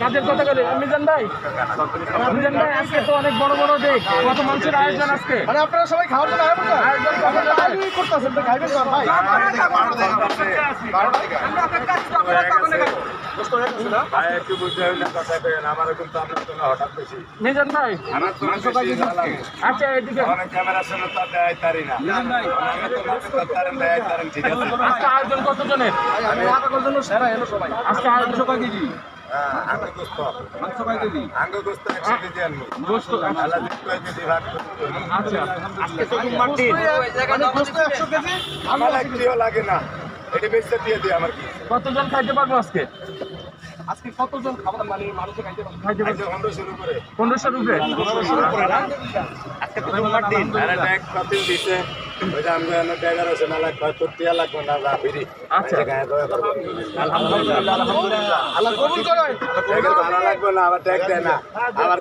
কাজের আজকে তো অনেক বড় বড় দেখ কত মানুষের আয়োজন আজকে মানে আপনারা সবাই খাওয়ার জন্য আয়োজন করতেছেন খাইবেন ভাই একটু বুঝতে হবে না কথা কইেন আমার কিন্তু আপনার জন্য হঠাৎ বেশি। মিজান ভাই আমার তো বেশি না লাগে আচ্ছা এদিকে। অনেক তো দেয় তারি না। আমি তো মাপে তো দেয় তারেন ঠিক আছে। আজকে আয়োজন কত জনের ভাই, আমি আপনাদের জন্য সেরা এলো সবাই। আজকে আয়োজন কত কেজি? হ্যাঁ। আচ্ছা মানে গোস্ত একশো কেজি? আমার একটিও লাগে না। এটা বেচতে দিয়ে দিই আমার কি? কতজন খাইতে পারব আজকে? আজকে কতজন খাবার মানে মানুষে খাইতে পারবে? খাইতে এই পারব যে বন্ধ শুরু করে পনেরোশো রুপে আজকে তো জুম্মার দিন। আরে ট্যাগ কত দিছে? ওই যে আমি এনে ট্যাগার আছে না লাগ কত টিয়া লাগবে না যা ফিরি। আচ্ছা।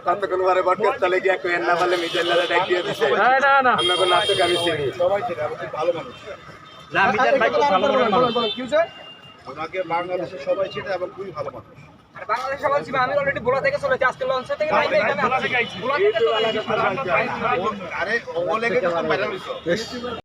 কতক্ষণ পরে বটকে তলে গিয়ে কেন না বলে মিজের লালে ট্যাগ দিয়ে দিছে। আমরা নাটক আমি চিনি। সবাই ভালো মানুষ। না ভাই ভালো? ওনাকে বাংলাদেশের সবাই চেনে এবং খুবই ভালো মানুষ। বাংলাদেশ সবাই ছিল আমি অলরেডি ভোলা থেকে চলেছি আজকে লঞ্চে থেকে এখানে চলে আরে ও লেগে তো ভাইরাল হইছো